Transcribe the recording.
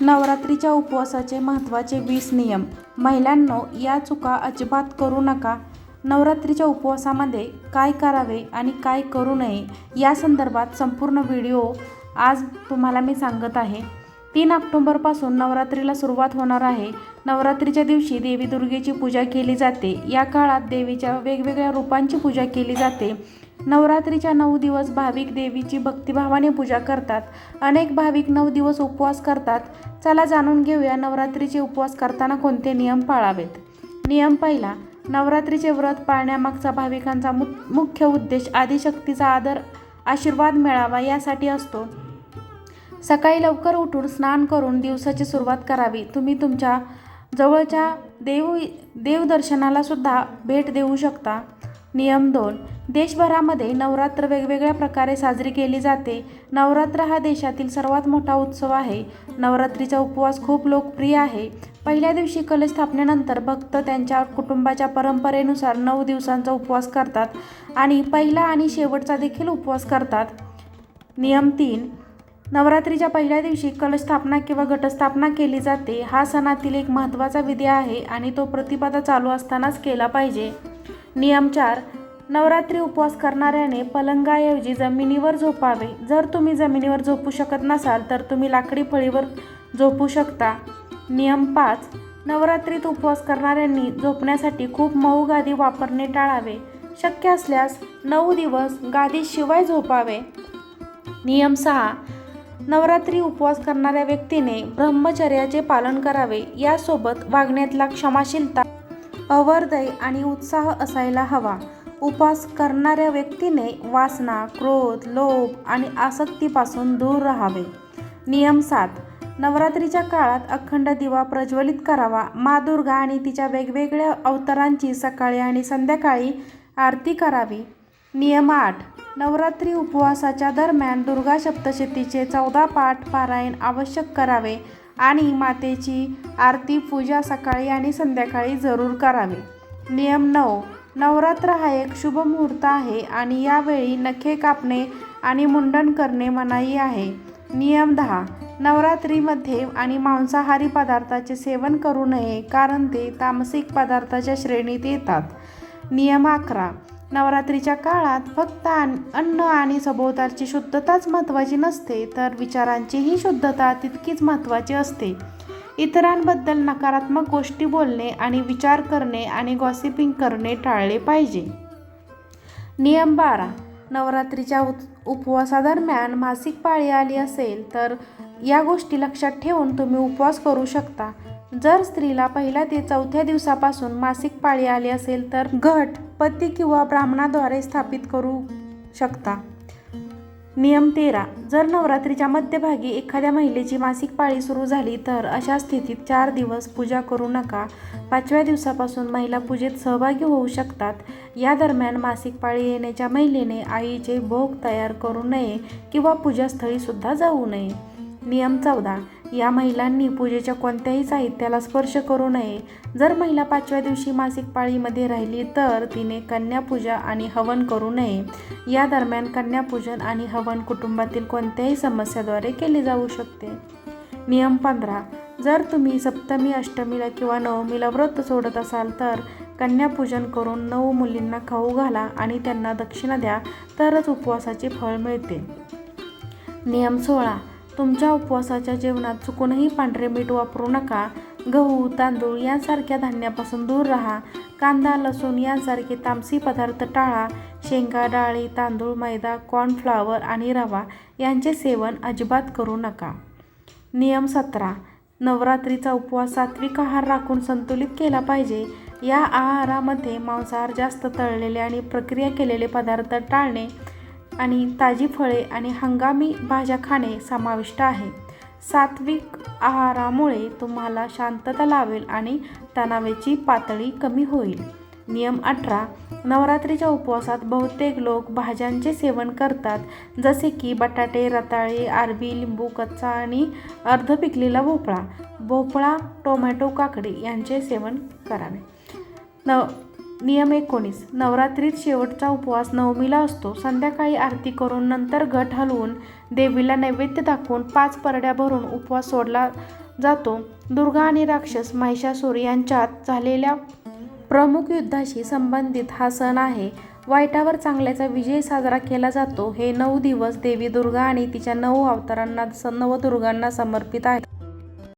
नवरात्रीच्या उपवासाचे महत्त्वाचे वीस नियम. महिलांनो या चुका अजिबात करू नका. नवरात्रीच्या उपवासामध्ये काय करावे आणि काय करू नये या संदर्भात संपूर्ण व्हिडिओ आज तुम्हाला मी सांगत आहे. तीन ऑक्टोंबरपासून नवरात्रीला सुरुवात होणार आहे. नवरात्रीच्या दिवशी देवी दुर्गेची पूजा केली जाते. या काळात देवीच्या वेगवेगळ्या रूपांची पूजा केली जाते. नवरात्रीच्या नऊ दिवस भाविक देवीची भक्तिभावाने पूजा करतात. अनेक भाविक नऊ दिवस उपवास करतात. चला जाणून घेऊया नवरात्रीचे उपवास करताना कोणते नियम पाळावेत? नियम पहिला नवरात्रीचे व्रत पाळण्यामागचा भाविकांचा मु मुख्य उद्देश आदिशक्तीचा आदर आशीर्वाद मिळावा यासाठी असतो. सकाळी लवकर उठून स्नान करून दिवसाची सुरुवात करावी. तुम्ही तुमच्या जवळच्या देव देवदर्शनाला सुद्धा भेट देऊ शकता. नियम दोन. देशभरामध्ये नवरात्र वेगवेगळ्या प्रकारे साजरी केली जाते. नवरात्र हा देशातील सर्वात मोठा उत्सव आहे. नवरात्रीचा उपवास खूप लोकप्रिय आहे. पहिल्या दिवशी कलश स्थापनेनंतर भक्त त्यांच्या कुटुंबाच्या परंपरेनुसार नऊ दिवसांचा उपवास करतात आणि पहिला आणि शेवटचा देखील उपवास करतात. नियम तीन. नवरात्रीच्या पहिल्या दिवशी कलशस्थापना किंवा घटस्थापना केली जाते. हा सणातील एक महत्त्वाचा विधी आहे आणि तो प्रतिपदा चालू असतानाच केला पाहिजे. नियम चार नवरात्री उपवास करणाऱ्याने पलंगाऐवजी जमिनीवर झोपावे. जर तुम्ही जमिनीवर झोपू शकत नसाल तर तुम्ही लाकडी फळीवर झोपू शकता. नियम पाच नवरात्रीत उपवास करणाऱ्यांनी झोपण्यासाठी खूप मऊ गादी वापरणे टाळावे. शक्य असल्यास नऊ दिवस गादीशिवाय झोपावे. नियम सहा नवरात्री उपवास करणाऱ्या व्यक्तीने ब्रह्मचर्याचे पालन करावे. यासोबत वागण्यातला क्षमाशीलता अवर्दय आणि उत्साह असायला हवा. उपवास करणाऱ्या व्यक्तीने वासना क्रोध लोभ आणि आसक्तीपासून दूर राहावे. नियम सात. नवरात्रीच्या काळात अखंड दिवा प्रज्वलित करावा. मा दुर्गा आणि तिच्या वेगवेगळ्या अवतारांची सकाळी आणि संध्याकाळी आरती करावी. नियम आठ. नवरात्री उपवासाच्या दरम्यान दुर्गा सप्तशतीचे चौदा पाठ पारायण आवश्यक करावे. आणि मातेची आरती पूजा सकाळी आणि संध्याकाळी जरूर करावे. नियम नऊ नवरात्र हा एक शुभ मुहूर्त आहे आणि यावेळी नखे कापणे आणि मुंडन करणे मनाई आहे. नियम दहा नवरात्रीमध्ये आणि मांसाहारी पदार्थाचे सेवन करू नये कारण ते तामसिक पदार्थाच्या श्रेणीत येतात. नियम अकरा नवरात्रीच्या काळात फक्त अन्न आणि सभोवतालची शुद्धताच महत्त्वाची नसते तर विचारांचीही शुद्धता तितकीच महत्त्वाची असते. इतरांबद्दल नकारात्मक गोष्टी बोलणे आणि विचार करणे आणि गॉसिपिंग करणे टाळले पाहिजे. नियम बारा. नवरात्रीच्या उत उपवासादरम्यान मासिक पाळी आली असेल तर या गोष्टी लक्षात ठेवून तुम्ही उपवास करू शकता. जर स्त्रीला पहिल्या ते चौथ्या दिवसापासून मासिक पाळी आली असेल तर घट पती किंवा ब्राह्मणाद्वारे स्थापित करू शकता. नियम तेरा. जर नवरात्रीच्या मध्यभागी एखाद्या महिलेची मासिक पाळी सुरू झाली तर अशा स्थितीत चार दिवस पूजा करू नका. पाचव्या दिवसापासून महिला पूजेत सहभागी होऊ शकतात. या दरम्यान मासिक पाळी येण्याच्या महिलेने आईचे भोग तयार करू नये किंवा पूजास्थळीसुद्धा जाऊ नये. नियम चौदा. या महिलांनी पूजेच्या कोणत्याही साहित्याला स्पर्श करू नये. जर महिला पाचव्या दिवशी मासिक पाळीमध्ये राहिली तर तिने कन्यापूजा आणि हवन करू नये. या दरम्यान कन्यापूजन आणि हवन कुटुंबातील कोणत्याही समस्याद्वारे केले जाऊ शकते. नियम पंधरा. जर तुम्ही सप्तमी अष्टमीला किंवा नवमीला व्रत सोडत असाल तर कन्यापूजन करून नऊ मुलींना खाऊ घाला आणि त्यांना दक्षिणा द्या तरच उपवासाचे फळ मिळते. नियम सोळा. तुमच्या उपवासाच्या जेवणात चुकूनही पांढरे मीठ वापरू नका. गहू तांदूळ यांसारख्या धान्यापासून दूर राहा. कांदा लसूण यांसारखे तामसी पदार्थ टाळा. शेंगा डाळी तांदूळ मैदा कॉर्नफ्लॉवर आणि रवा यांचे सेवन अजिबात करू नका. नियम सतरा. नवरात्रीचा उपवास सात्विक आहार राखून संतुलित केला पाहिजे. या आहारामध्ये मांसाहार जास्त तळलेले आणि प्रक्रिया केलेले पदार्थ टाळणे आणि ताजी फळे आणि हंगामी भाज्या खाणे समाविष्ट आहे. सात्विक आहारामुळे तुम्हाला शांतता लावेल आणि तणावाची पातळी कमी होईल. नियम अठरा नवरात्रीच्या उपवासात बहुतेक लोक भाज्यांचे सेवन करतात जसे की बटाटे रताळे आरबी लिंबू कच्चा आणि अर्ध पिकलेला भोपळा. भोपळा टोमॅटो काकडी यांचे सेवन करावे. नव नियम एकोणीस. नवरात्रीत शेवटचा उपवास नवमीला असतो. संध्याकाळी आरती करून नंतर घट हलवून देवीला नैवेद्य दाखवून पाच परड्या भरून उपवास सोडला जातो. दुर्गा आणि राक्षस महिषासूर यांच्यात झालेल्या प्रमुख युद्धाशी संबंधित हा सण आहे. वाईटावर चांगल्याचा विजय साजरा केला जातो. हे नऊ दिवस देवी दुर्गा आणि तिच्या नऊ अवतारांना स- नवदुर्गांना समर्पित आहे